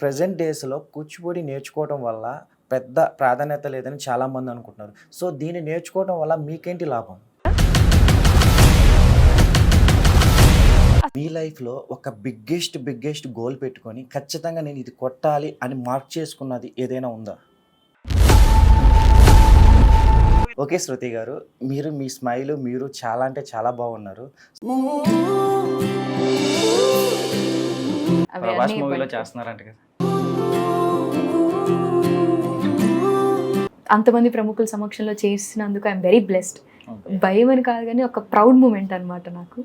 Present డేస్‌లో కూచిపూడి నేర్చుకోవడం వల్ల పెద్ద ప్రాధాన్యత లేదని చాలామంది అనుకుంటున్నారు. సో, దీన్ని నేర్చుకోవడం వల్ల మీకేంటి లాభం? మీ లైఫ్‌లో ఒక బిగ్గెస్ట్, బిగ్గెస్ట్ గోల్ పెట్టుకొని ఖచ్చితంగా నేను ఇది కొట్టాలి అని మార్క్ చేసుకున్నది ఏదైనా ఉందా? ఓకే శృతి గారు. మీరు మీ స్మైల్ మీరు చాలా అంటే చాలా బాగున్నారు. ప్రభాస్ మూవీలో. చేస్తున్నారంట కదా! అంతమంది ప్రముఖుల సమక్షంలో చేసినందుకు ఐఎమ్ వెరీ బ్లెస్డ్. భయం అని కాదు కానీ ఒక ప్రౌడ్ మూమెంట్ అన్నమాట నాకు.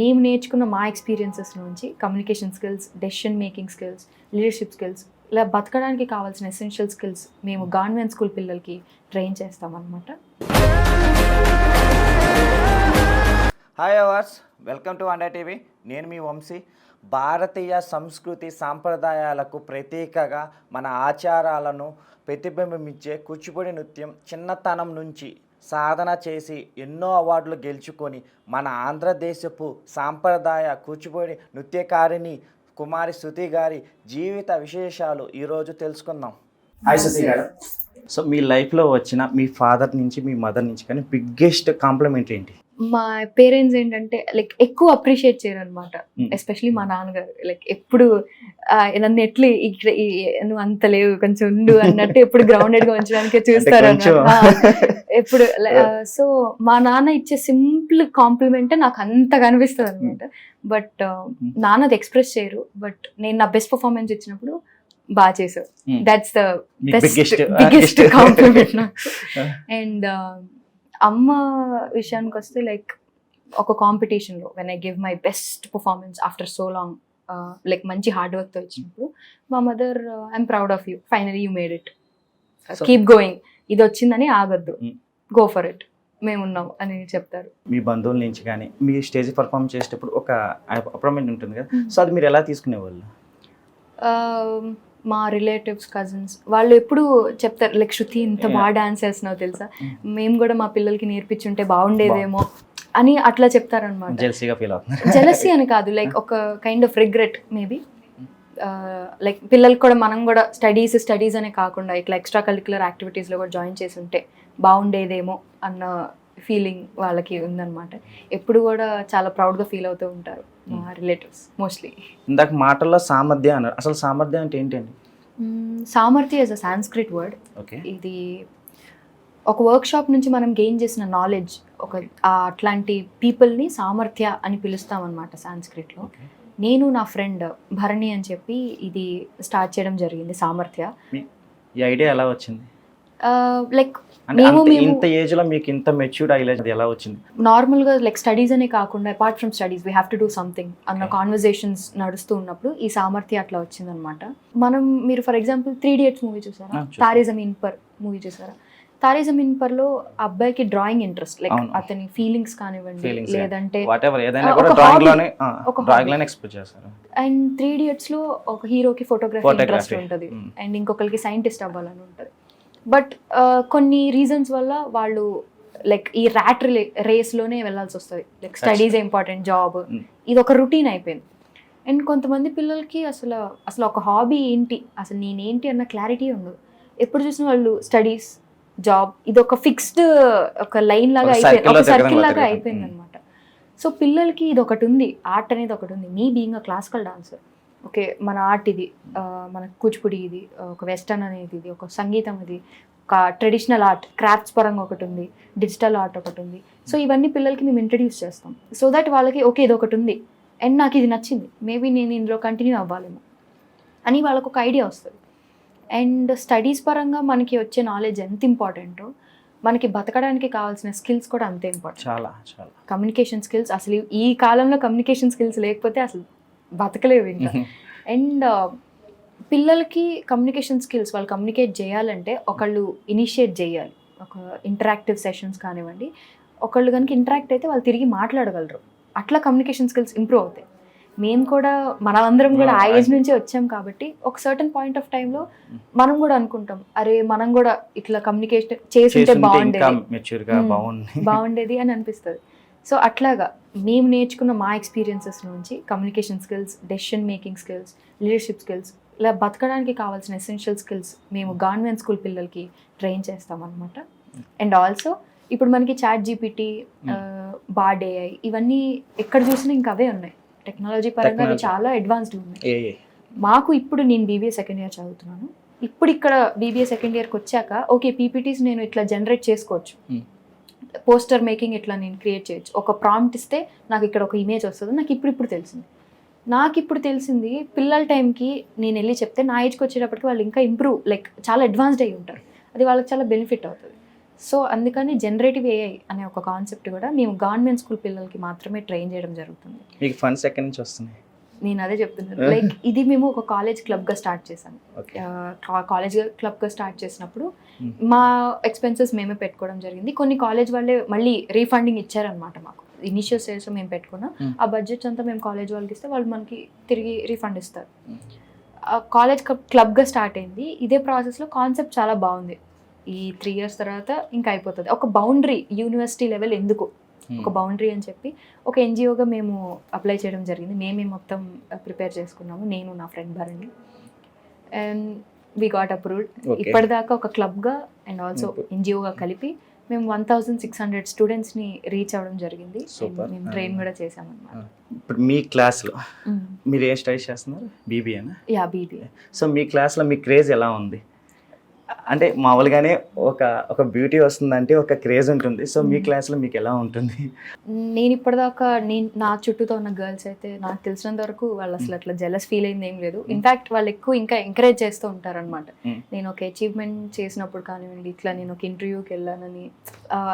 మేము నేర్చుకున్న మా ఎక్స్పీరియన్సెస్ నుంచి communication skills, decision making skills, leadership skills ఇలా బతకడానికి కావాల్సిన ఎసెన్షియల్ స్కిల్స్ మేము గవర్నమెంట్ స్కూల్ పిల్లలకి ట్రైన్ చేస్తామన్నమాట. హాయ్ అవర్స్ వెల్కమ్ టు అండా టీవీ నేను మీ వంశీ. భారతీయ సంస్కృతి సాంప్రదాయాలకు ప్రతీకగా మన ఆచారాలను ప్రతిబింబించే కూచిపూడి నృత్యం చిన్నతనం నుంచి సాధన చేసి ఎన్నో అవార్డులు గెలుచుకొని మన ఆంధ్రదేశపు సాంప్రదాయ కూచిపూడి నృత్యకారిణి కుమారి శృతి గారి జీవిత విశేషాలు ఈరోజు తెలుసుకుందాం. హాయ్ శృతి గారు. సో మీ లైఫ్లో వచ్చిన మీ ఫాదర్ నుంచి మీ మదర్ నుంచి కానీ బిగ్గెస్ట్ కాంప్లిమెంట్ ఏంటి? మా పేరెంట్స్ ఏంటంటే లైక్ ఎక్కువ అప్రిషియేట్ చేయరు అనమాట. ఎస్పెషలీ మా నాన్నగారు. లైక్ ఎప్పుడు నన్ను ఎట్లా ఇక్కడ నువ్వు అంత లేవు కొంచెం ఉండు అన్నట్టు ఎప్పుడు గ్రౌండెడ్గా ఉంచడానికే చూస్తారు ఎప్పుడు సో మా నాన్న ఇచ్చే సింపుల్ కాంప్లిమెంట్ నాకు అంత కనిపిస్తుంది అనమాట బట్ నాన్నది ఎక్స్ప్రెస్ చేయరు. బట్ నేను నా బెస్ట్ పర్ఫార్మెన్స్ ఇచ్చినప్పుడు బాగా చేసావు. That's the best biggest compliment నాకు. అండ్ అమ్మ విషయానికి వస్తే లైక్ ఒక కాంపిటీషన్లో when I give my best performance after so long like మంచి హార్డ్ వర్క్తో ఇచ్చినప్పుడు మా mother I'm proud of you finally you made it keep going ఇది వచ్చిందని ఆగద్దు. గో ఫర్ ఇట్ మేము ఉన్నాం అని చెప్తారు. మీ బంధువుల నుంచి కానీ మీ స్టేజ్ పర్ఫామ్ చేసేటప్పుడు ఒక అపాయింట్మెంట్ ఉంటుంది కదా. Mm. సో అది మీరు ఎలా తీసుకునేవాళ్ళు? Um, మా రిలేటివ్స్ కజిన్స్ వాళ్ళు ఎప్పుడు చెప్తారు లైక్ శృతి ఇంత. బాగా డాన్స్ చేస్తున్నావు తెలుసా? Mm. మేము కూడా మా పిల్లలకి నేర్పించుంటే బాగుండేదేమో అని అట్లా చెప్తారనమాట. జెలసీ అని కాదు లైక్ ఒక kind of regret maybe like పిల్లలకి కూడా మనం కూడా స్టడీస్ స్టడీస్ అనే కాకుండా ఇట్లా ఎక్స్ట్రా కరిక్యులర్ యాక్టివిటీస్లో కూడా జాయిన్ చేసి ఉంటే బాగుండేదేమో అన్న ఫీలింగ్ వాళ్ళకి ఉందన్నమాట. ఎప్పుడు కూడా చాలా ప్రౌడ్గా ఫీల్ అవుతూ ఉంటారు మా రిలేటివ్స్ మోస్ట్లీ ఇందాక మాటల్లో సామర్థ్యం అన్నారు అసలు సామర్థ్యం అంటే ఏంటండి? సామర్థ్య is a Sanskrit word okay ఇది ఒక వర్క్ షాప్ నుంచి మనం గెయిన్ చేసిన నాలెడ్జ్ ఒక అట్లాంటి పీపుల్ని సామర్థ్య అని పిలుస్తాం అనమాట సాంస్క్రిట్లో నేను నా ఫ్రెండ్ భరణి అని చెప్పి ఇది స్టార్ట్ చేయడం జరిగింది సామర్థ్య. ఈ ఐడియా ఎలా వచ్చింది? లైక్ మేము- ఇంత ఏజ్లో మీకు ఇంత మెచ్యూర్డ్ అది ఎలా వచ్చింది? నార్మల్గా లైక్ స్టడీస్ అనే కాకుండా apart from studies we have to do something అన్న. కాన్వర్జేషన్స్ నడుస్తూ ఉన్నప్పుడు ఈ సామర్థ్య అట్లా వచ్చిందనమాట మనం మీరు for example Three Idiots movie చూసారా? Ah, చూసాను. తారే జమీన్ పర్ మూవీ చూసారా? తారే జమీన్ పర్లో అబ్బాయికి డ్రాయింగ్ ఇంట్రెస్ట్ లైక్. అతని ఫీలింగ్స్ కానివ్వండి. లేదంటే అండ్ త్రీ ఇడియట్స్లో ఒక హీరోకి ఫోటోగ్రఫీ ఇంట్రెస్ట్ ఉంటుంది. అండ్ ఇంకొకరికి సైంటిస్ట్ అవ్వాలని ఉంటుంది. బట్ కొన్ని రీజన్స్ వల్ల వాళ్ళు లైక్ ఈ ర్యాట్ రేస్లోనే వెళ్ళాల్సి వస్తుంది. Like studies important job. ఇది ఒక రొటీన్ అయిపోయింది. అండ్ కొంతమంది పిల్లలకి అసలు అసలు ఒక హాబీ ఏంటి? అసలు నేనేంటి అన్న క్లారిటీ ఉండదు. ఎప్పుడు చూసిన వాళ్ళు స్టడీస్ జాబ్ ఇది ఒక ఫిక్స్డ్ ఒక లైన్ లాగా అయిపోయింది. ఒక సర్కిల్ లాగా. అయిపోయింది Mm. అనమాట సో పిల్లలకి ఇది ఒకటి ఉంది. ఆర్ట్ అనేది ఒకటి ఉంది. మీ being a classical dancer okay మన ఆర్ట్ ఇది మన కూచిపూడి ఇది ఒక వెస్టర్న్ అనేది ఇది ఒక సంగీతం ఇది ఒక ట్రెడిషనల్ ఆర్ట్ క్రాఫ్ట్స్ పరంగా ఒకటి ఉంది డిజిటల్ ఆర్ట్ ఒకటి ఉంది. సో ఇవన్నీ పిల్లలకి మేము ఇంట్రడ్యూస్ చేస్తాం. సో దట్ వాళ్ళకి ఓకే ఇది ఒకటి ఉంది అండ్ నాకు ఇది నచ్చింది మేబీ నేను ఇందులో కంటిన్యూ అవ్వాలేమో అని వాళ్ళకు ఒక ఐడియా వస్తుంది. అండ్ స్టడీస్ పరంగా మనకి వచ్చే నాలెడ్జ్ ఎంత ఇంపార్టెంటో మనకి బతకడానికి కావాల్సిన స్కిల్స్ కూడా అంతే ఇంపార్టెంట్. చాలా చాలా. కమ్యూనికేషన్ స్కిల్స్ అసలు ఈ కాలంలో కమ్యూనికేషన్ స్కిల్స్ లేకపోతే అసలు బతకలేవు ఇంకా. అండ్ పిల్లలకి కమ్యూనికేషన్ స్కిల్స్ వాళ్ళు కమ్యూనికేట్ చేయాలంటే ఒకళ్ళు ఇనిషియేట్ చేయాలి. ఒక ఇంటరాక్టివ్ సెషన్స్ కానివ్వండి. ఒకళ్ళు కనుక ఇంటరాక్ట్ అయితే వాళ్ళు తిరిగి మాట్లాడగలరు. అట్లా కమ్యూనికేషన్ స్కిల్స్ ఇంప్రూవ్ అవుతాయి. మేము కూడా మనమందరం కూడా ఆ ఏజ్ నుంచే వచ్చాం కాబట్టి ఒక సర్టన్ పాయింట్ ఆఫ్ టైంలో మనం కూడా అనుకుంటాం అరే మనం కూడా ఇట్లా కమ్యూనికేషన్ ఇంకా బాగుండేది. బాగుండేది అని అనిపిస్తుంది. సో అట్లాగా మేము నేర్చుకున్న మా ఎక్స్పీరియన్సెస్ నుంచి communication skills decision making skills leadership skills ఇలా బతకడానికి కావాల్సిన ఎసెన్షియల్ స్కిల్స్ మేము గవర్నమెంట్ స్కూల్ పిల్లలకి ట్రైన్ చేస్తామన్నమాట. అండ్ ఆల్సో ఇప్పుడు మనకి చాట్ జీపీటీ బాడ్ ఏఐ ఇవన్నీ ఎక్కడ చూసినా ఇంకా అవే ఉన్నాయి. టెక్నాలజీ పరంగా అవి. చాలా అడ్వాన్స్డ్ ఉన్నాయి. మాకు ఇప్పుడు నేను బీబీఏ సెకండ్ ఇయర్ చదువుతున్నాను. ఇప్పుడు ఇక్కడ బీబీఏ సెకండ్ ఇయర్కి వచ్చాక ఓకే పీపీటీస్ నేను ఇట్లా జనరేట్ చేసుకోవచ్చు. Hmm. పోస్టర్ మేకింగ్ ఇట్లా నేను క్రియేట్ చేయొచ్చు. ఒక ప్రాంప్ట్ ఇస్తే నాకు ఇక్కడ ఒక ఇమేజ్ వస్తుంది. నాకు ఇప్పుడు ఇప్పుడు తెలిసింది. నాకు ఇప్పుడు తెలిసింది పిల్లల టైంకి నేను వెళ్ళి చెప్తే నా ఏజ్కి వచ్చేటప్పటికి వాళ్ళు ఇంకా ఇంప్రూవ్ లైక్ చాలా అడ్వాన్స్డ్ అయ్యి ఉంటారు. అది వాళ్ళకి చాలా బెనిఫిట్ అవుతుంది. సో అందుకని జనరేటివ్ ఏఐ అనే ఒక కాన్సెప్ట్ కూడా మేము గవర్నమెంట్ స్కూల్ పిల్లలకి మాత్రమే ట్రైన్ చేయడం జరుగుతుంది. మీకు ఫండ్స్ ఎక్కడి నుంచి వస్తున్నాయి? నేను అదే చెప్తున్నాను. లైక్ ఇది మేము ఒక కాలేజ్ క్లబ్గా స్టార్ట్ ఓకే కాలేజ్ క్లబ్గా స్టార్ట్ చేసినప్పుడు Hmm. మా ఎక్స్పెన్సెస్ మేమే పెట్టుకోవడం జరిగింది. కొన్ని కాలేజ్ వాళ్ళే మళ్ళీ రీఫండింగ్ ఇచ్చారనమాట మాకు. ఇనిషియల్ స్టేజ్లో మేము పెట్టుకున్నాం. Hmm. ఆ బడ్జెట్ అంతా మేము కాలేజ్ వాళ్ళకి ఇస్తే వాళ్ళు మనకి తిరిగి రీఫండ్ ఇస్తారు. కాలేజ్ క్లబ్గా స్టార్ట్ అయింది. ఇదే ప్రాసెస్లో కాన్సెప్ట్ చాలా బాగుంది. ఈ త్రీ ఇయర్స్ తర్వాత ఇంకా అయిపోతుంది. ఒక బౌండరీ యూనివర్సిటీ లెవెల్ ఎందుకు. ఒక బౌండరీ అని చెప్పి ఒక ఎన్జిఓగా మేము అప్లై చేయడం జరిగింది. మేమే మొత్తం ప్రిపేర్ చేసుకున్నాము. నేను నా friend Bharani. And we got approved. ఇప్పటిదాకా ఒక క్లబ్గా అండ్ ఆల్సో. ఎన్జిఓగా కలిపి మేము వన్ థౌజండ్ సిక్స్ హండ్రెడ్ స్టూడెంట్స్ని రీచ్ అవ్వడం జరిగింది. మేము ట్రైన్ కూడా చేసామన్నమాట ఇప్పుడు మీ క్లాస్లో మీరు ఏ స్టడీ చేస్తున్నారు? బీబీఏనా యా బీబీ సో మీ క్లాస్లో మీ క్రేజ్ ఎలా ఉంది? అంటే మామూలుగానే ఒక ఒక బ్యూటీ వస్తుందంటే ఒక క్రేజ్ ఉంటుంది సో మీ. క్లాస్లో మీకు ఎలా ఉంటుంది నేను ఇప్పటిదాకా నేను నా చుట్టూతో ఉన్న గర్ల్స్ అయితే నాకు తెలిసినంత వరకు వాళ్ళు అసలు అట్లా జెలస్ ఫీల్ అయింది ఏం లేదు ఇన్ఫాక్ట్ వాళ్ళు ఎక్కువ ఇంకా ఎంకరేజ్ చేస్తూ ఉంటారనమాట. నేను ఒక అచీవ్మెంట్ చేసినప్పుడు కానివ్వండి ఇట్లా నేను ఒక ఇంటర్వ్యూకి వెళ్ళానని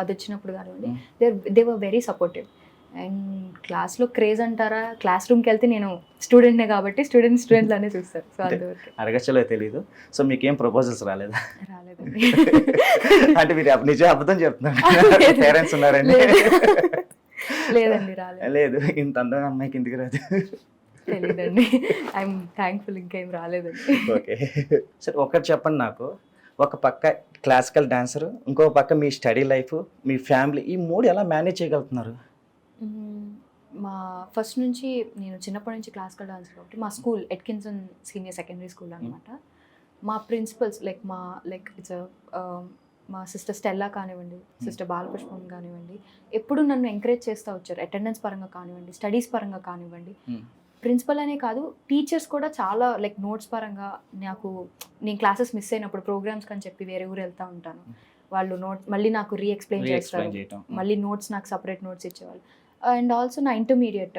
అది వచ్చినప్పుడు కానివ్వండి. They they were very supportive and క్లాస్లో క్రేజ్ అంటారా? క్లాస్ రూమ్కి వెళ్తే నేను స్టూడెంట్నే కాబట్టి స్టూడెంట్ స్టూడెంట్ లానే చూస్తారు. సో అడగచ్చలే తెలీదు. సో మీకేం ప్రపోజల్స్ రాలేదా? రాలేదండి. అంటే మీరు నిజం అబద్ధం చెప్తున్నారు. లేదు. పేరెంట్స్ ఉన్నారండి. లేదు. లేదండి రాలేదు. లేదు. ఇంత అందమైన అమ్మాయికి ఇంటికి రాదు? తెలీదండి. ఐఎమ్ థ్యాంక్ఫుల్ ఇంకేం రాలేదండి. ఓకే. సరే ఒకటి చెప్పండి నాకు. ఒక పక్క క్లాసికల్ డాన్సర్ ఇంకో పక్క మీ స్టడీ లైఫ్ మీ ఫ్యామిలీ ఈ మూడు ఎలా మేనేజ్ చేయగలుగుతున్నారు. మా ఫస్ట్ నుంచి నేను చిన్నప్పటి నుంచి క్లాసికల్ డాన్స్ కాబట్టి మా school Atkinson senior secondary school అనమాట మా ప్రిన్సిపల్స్ లైక్ మా లైక్ ఇట్స్ మా సిస్టర్ స్టెల్లా కానివ్వండి సిస్టర్ బాలపుష్పం కానివ్వండి ఎప్పుడు నన్ను ఎంకరేజ్ చేస్తూ వచ్చారు. అటెండెన్స్ పరంగా కానివ్వండి స్టడీస్ పరంగా కానివ్వండి. Hmm. ప్రిన్సిపల్ అనే కాదు టీచర్స్ కూడా చాలా లైక్ నోట్స్ పరంగా నాకు నేను క్లాసెస్ మిస్ అయినప్పుడు ప్రోగ్రామ్స్ అని చెప్పి వేరే ఊరు వెళ్తూ ఉంటాను. వాళ్ళు నోట్ మళ్ళీ నాకు రీ ఎక్స్ప్లెయిన్ చేస్తారు. మళ్ళీ నోట్స్ నాకు సపరేట్ నోట్స్ ఇచ్చేవాళ్ళు. అండ్ ఆల్సో నా ఇంటర్మీడియట్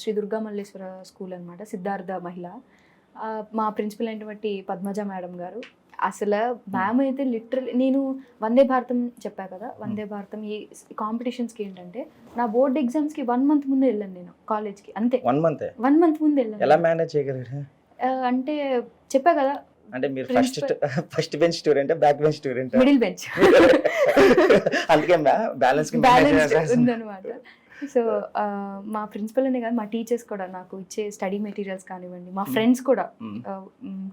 శ్రీ దుర్గా మల్లేశ్వర స్కూల్ అనమాట సిద్ధార్థ మహిళ. మా ప్రిన్సిపల్ అయినటువంటి పద్మజ మేడం గారు. అసలు మ్యామ్ అయితే లిటరల్ నేను వందే భారతం చెప్పా కదా వందే భారతం ఈ కాంపిటీషన్స్కి ఏంటంటే నా బోర్డ్ ఎగ్జామ్స్కి వన్ మంత్ ముందు వెళ్ళాను నేను కాలేజ్కి అంతే. One month? వన్ మంత్ ముందు ఎలా వెళ్ళాను మేనేజ్ చేయగలరు ఆ, అంటే చెప్పా కదా అంటే మీరు first first bench student back bench student middle bench అందుకే బ్యాలెన్స్ ఉందన్నమాట. సో మా ప్రిన్సిపల్ అనే కాదు మా టీచర్స్ కూడా నాకు ఇచ్చే స్టడీ మెటీరియల్స్ కానివ్వండి మా Hmm. ఫ్రెండ్స్ కూడా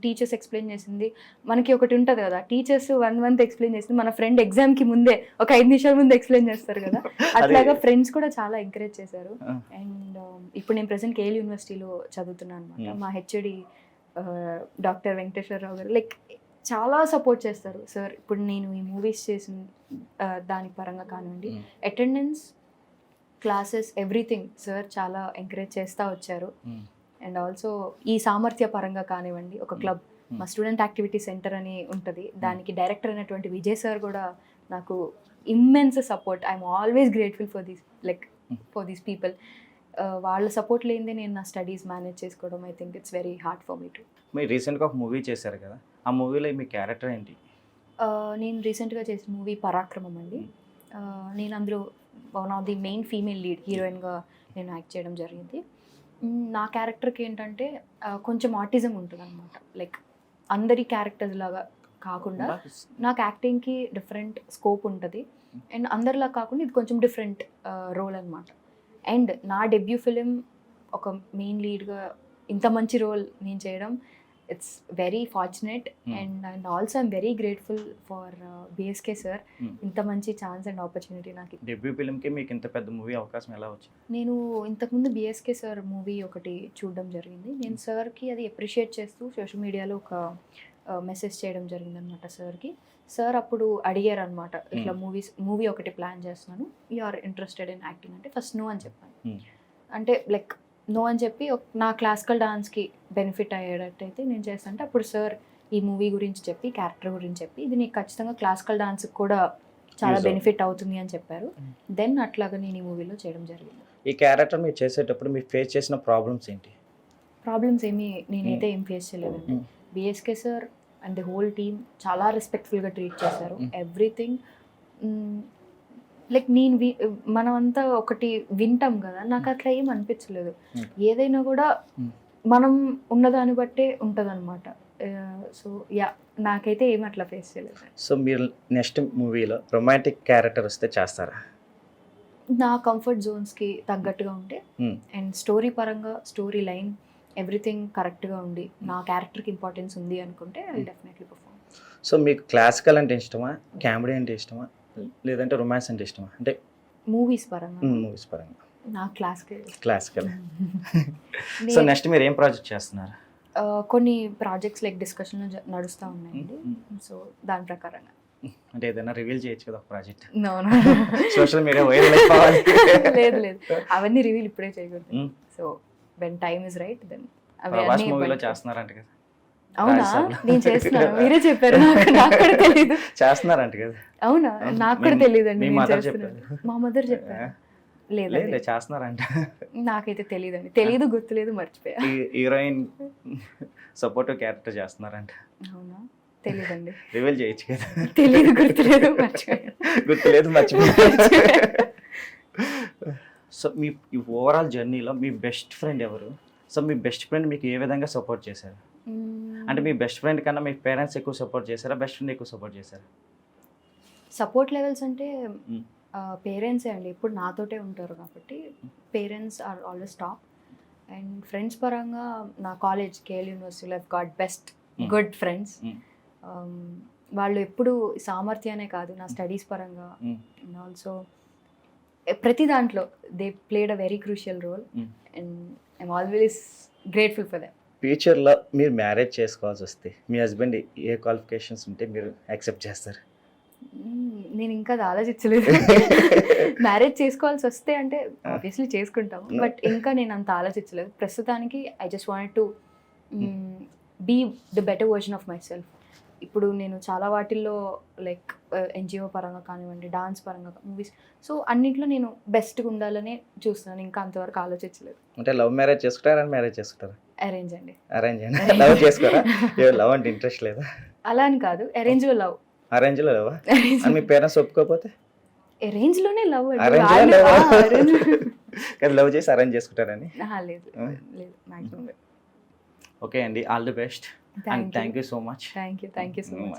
టీచర్స్ ఎక్స్ప్లెయిన్ చేసింది. మనకి ఒకటి ఉంటుంది కదా టీచర్స్ వన్ మంత్ ఎక్స్ప్లెయిన్ చేసింది మన ఫ్రెండ్ ఎగ్జామ్కి ముందే ఒక ఐదు నిమిషాల ముందు ఎక్స్ప్లెయిన్ చేస్తారు కదా. అట్లాగా ఫ్రెండ్స్ కూడా చాలా ఎంకరేజ్ చేశారు. అండ్ ఇప్పుడు నేను ప్రెసెంట్ కేఎల్ యూనివర్సిటీలో చదువుతున్నాను అనమాట Hmm. మా హెచ్ఓడి డాక్టర్ వెంకటేశ్వరరావు గారు. లైక్ చాలా సపోర్ట్ చేస్తారు. సార్ ఇప్పుడు నేను ఈ మూవీస్ చేసిన దాని పరంగా కానివ్వండి అటెండెన్స్ క్లాసెస్ ఎవ్రీథింగ్ సార్ చాలా ఎంకరేజ్ చేస్తూ వచ్చారు. అండ్ ఆల్సో ఈ సామర్థ్య పరంగా కానివ్వండి ఒక క్లబ్ మా స్టూడెంట్ యాక్టివిటీ సెంటర్ అని ఉంటుంది. దానికి డైరెక్టర్ అయినటువంటి విజయ్ సార్ కూడా నాకు immense support I'm always grateful for these like for these people వాళ్ళ సపోర్ట్ లేనిదే నేను నా స్టడీస్ మేనేజ్ చేసుకోవడం I think it's very hard for me to మీరు రీసెంట్గా ఒక మూవీ చేశారు కదా ఆ మూవీలో మీ క్యారెక్టర్ ఏంటి? నేను రీసెంట్గా చేసిన మూవీ పరాక్రమం అండి. Uh, నేను అందులో one of the main female lead హీరోయిన్గా నేను యాక్ట్ చేయడం జరిగింది. మ్, నా క్యారెక్టర్కి ఏంటంటే కొంచెం ఆటిజం ఉంటుంది అనమాట లైక్ అందరి క్యారెక్టర్స్ లాగా కాకుండా నాకు యాక్టింగ్కి డిఫరెంట్ స్కోప్ ఉంటుంది. అండ్ అందరిలా కాకుండా ఇది కొంచెం డిఫరెంట్ రోల్ అనమాట అండ్ నా డెబ్యూ ఫిలిం ఒక మెయిన్ లీడ్గా ఇంత మంచి రోల్ నేను చేయడం it's very fortunate Hmm. And and also I'm very grateful for BSK sir Hmm. ఇంత మంచి ఛాన్స్ అండ్ ఆపర్చునిటీ నాకు. డెబ్యూ ఫిల్మ్కి మీకు ఇంత పెద్ద మూవీ అవకాశం ఎలా వచ్చింది నేను ఇంతకుముందు బిఎస్కే సార్ మూవీ ఒకటి చూడడం జరిగింది నేను సార్కి అది అప్రిషియేట్ చేస్తూ సోషల్ మీడియాలో ఒక మెసేజ్ చేయడం జరిగింది అనమాట సార్కి సార్ అప్పుడు అడిగారు అనమాట ఇట్లా Hmm. మూవీస్ మూవీ ఒకటి ప్లాన్ చేస్తున్నాను you are interested in acting అంటే ఫస్ట్ నో అని చెప్పాను Hmm. అంటే లైక్ నో అని చెప్పి నా క్లాసికల్ డాన్స్కి బెనిఫిట్ అయ్యేటట్టయితే నేను చేస్తానంటే అప్పుడు సార్ ఈ మూవీ గురించి చెప్పి క్యారెక్టర్ గురించి చెప్పి ఇది నీకు ఖచ్చితంగా క్లాసికల్ డాన్స్కి కూడా చాలా. బెనిఫిట్ అవుతుంది అని చెప్పారు Hmm. దెన్ అట్లాగా నేను ఈ మూవీలో చేయడం జరిగింది ఈ క్యారెక్టర్ మీరు చేసేటప్పుడు మీరు ఫేస్ చేసిన ప్రాబ్లమ్స్ ఏంటి ప్రాబ్లమ్స్ ఏమీ నేనైతే ఏం ఫేస్ చేయలేదండి. BSK sir and the whole team చాలా రెస్పెక్ట్ఫుల్గా ట్రీట్ చేశారు Mm. ఎవ్రీథింగ్ లైక్ నేను వి మనమంతా ఒకటి వింటాం కదా నాకు అట్లా ఏం అనిపించలేదు Mm. ఏదైనా కూడా Mm. మనం ఉన్నదాన్ని బట్టే ఉంటుంది అనమాట సో యా నాకైతే ఏం అట్లా ఫేస్ చేయలేదు సో మీరు నెక్స్ట్ మూవీలో రొమాంటిక్ క్యారెక్టర్ వస్తే చేస్తారా నా కంఫర్ట్ జోన్స్కి తగ్గట్టుగా ఉంటే Mm. అండ్ స్టోరీ పరంగా స్టోరీ లైన్ ఎవ్రీథింగ్ కరెక్ట్గా ఉండి నా క్యారెక్టర్కి ఇంపార్టెన్స్ ఉంది అనుకుంటే ఐ డెఫినెట్లీ పర్ఫామ్ సో మీకు క్లాసికల్ అంటే ఇష్టమా? కామెడీ అంటే ఇష్టమా? లేదంటే రొమాన్స్ అంటే ఇష్టమా? అంటే మూవీస్ పరంగా. మూవీస్ పరంగా. నా క్లాస్కి క్లాసికల్ సో నెక్స్ట్ మీరు ఏం ప్రాజెక్ట్ చేస్తున్నారు? కొన్ని ప్రాజెక్ట్స్ లైక్ డిస్కషన్ నడుస్తూ ఉన్నాయండి. సో దాని ప్రకారంగా. అంటే ఏదైనా రివీల్ చేయొచ్చు కదా ఒక ప్రాజెక్ట్. సోషల్ మీడియా వైరల్ లేదు లేదు. అవన్నీ రివీల్ ఇప్పుడే చేయకూడదు. So when time is right then Prabhas మూవీలో చేస్తున్నారంట కదా. అవునా. నేను చేస్తున్నాను మీరే చెప్పారు నాకు. కూడా తెలియదు చేస్తున్నారంట కదా. అవునా. నాకు కూడా మీ- తెలియదండి మీ మదర్ చెప్పారు. లేదు చేస్తున్నారంట. నాకైతే తెలియదండి తెలియదు గుర్తులేదు మర్చిపోయా. హీరోయిన్ సపోర్టివ్ క్యారెక్టర్ చేస్తున్నారంట. అవునా? తెలియదండి రివీల్ చేయొచ్చు కదా. తెలియదు గుర్తులేదు మర్చిపోయా. గుర్తులేదు మర్చిపోయి. సో మీ ఈ ఓవరాల్ జర్నీలో మీ బెస్ట్ ఫ్రెండ్ ఎవరు? సో మీ బెస్ట్ ఫ్రెండ్ మీకు ఏ విధంగా సపోర్ట్ చేశారు? అంటే మీ బెస్ట్ ఫ్రెండ్ కన్నా మీ పేరెంట్స్ ఎక్కువ సపోర్ట్ చేశారా? బెస్ట్ ఫ్రెండ్ ఎక్కువ సపోర్ట్ చేశారా? సపోర్ట్ లెవెల్స్ అంటే. పేరెంట్సే అండి. ఇప్పుడు నాతోటే ఉంటారు కాబట్టి parents are always top and friends పరంగా నా కాలేజ్ కేఎల్ యూనివర్సిటీలో గాట్ బెస్ట్. Good friends. వాళ్ళు ఎప్పుడు సామర్థ్యానే కాదు నా స్టడీస్ పరంగా. అండ్ ఆల్సో ప్రతి దాంట్లో they played a very crucial role. And I'm always grateful for them ఫ్యూచర్లో మీరు మ్యారేజ్ చేసుకోవాల్సి వస్తే మీ హస్బెండ్ ఏ క్వాలిఫికేషన్స్ ఉంటే మీరు యాక్సెప్ట్ చేస్తారు? నేను ఇంకా అది ఆలోచించలేదు. మ్యారేజ్ చేసుకోవాల్సి వస్తే అంటే ఆబ్వియస్లీ చేసుకుంటాం No. బట్ ఇంకా నేను అంత ఆలోచించలేదు. ప్రస్తుతానికి I just want to be the better version of myself ఇప్పుడు నేను చాలా వాటిల్లో లైక్ ఎన్జిఓ పరంగా కానివ్వండి డాన్స్ పరంగా మూవీస్ సో అన్నింటిలో నేను బెస్ట్గా ఉండాలనే చూస్తున్నాను. ఇంకా అంతవరకు ఆలోచించలేదు. అంటే లవ్ మ్యారేజ్ చేసుకుంటారా? మ్యారేజ్ చేసుకుంటారా? అరేంజ్ అండి. అరేంజ్ అయినా లవ్ చేసుకోరా? లవ్ అంటే ఇంట్రెస్ట్ లేదా? అలా అని కాదు. అరేంజ్ లవ్ అరేంజ్లో లవ్ అని మీ పేరెంట్స్ ఒప్పుకోకపోతే? అరేంజ్లోనే లవ్లో. కదా లవ్ చేసి అరేంజ్ చేసుకుంటారని? లేదు. లేదు. మాక్సిమం ఓకే అండి all the best and thank you so much thank you thank you so much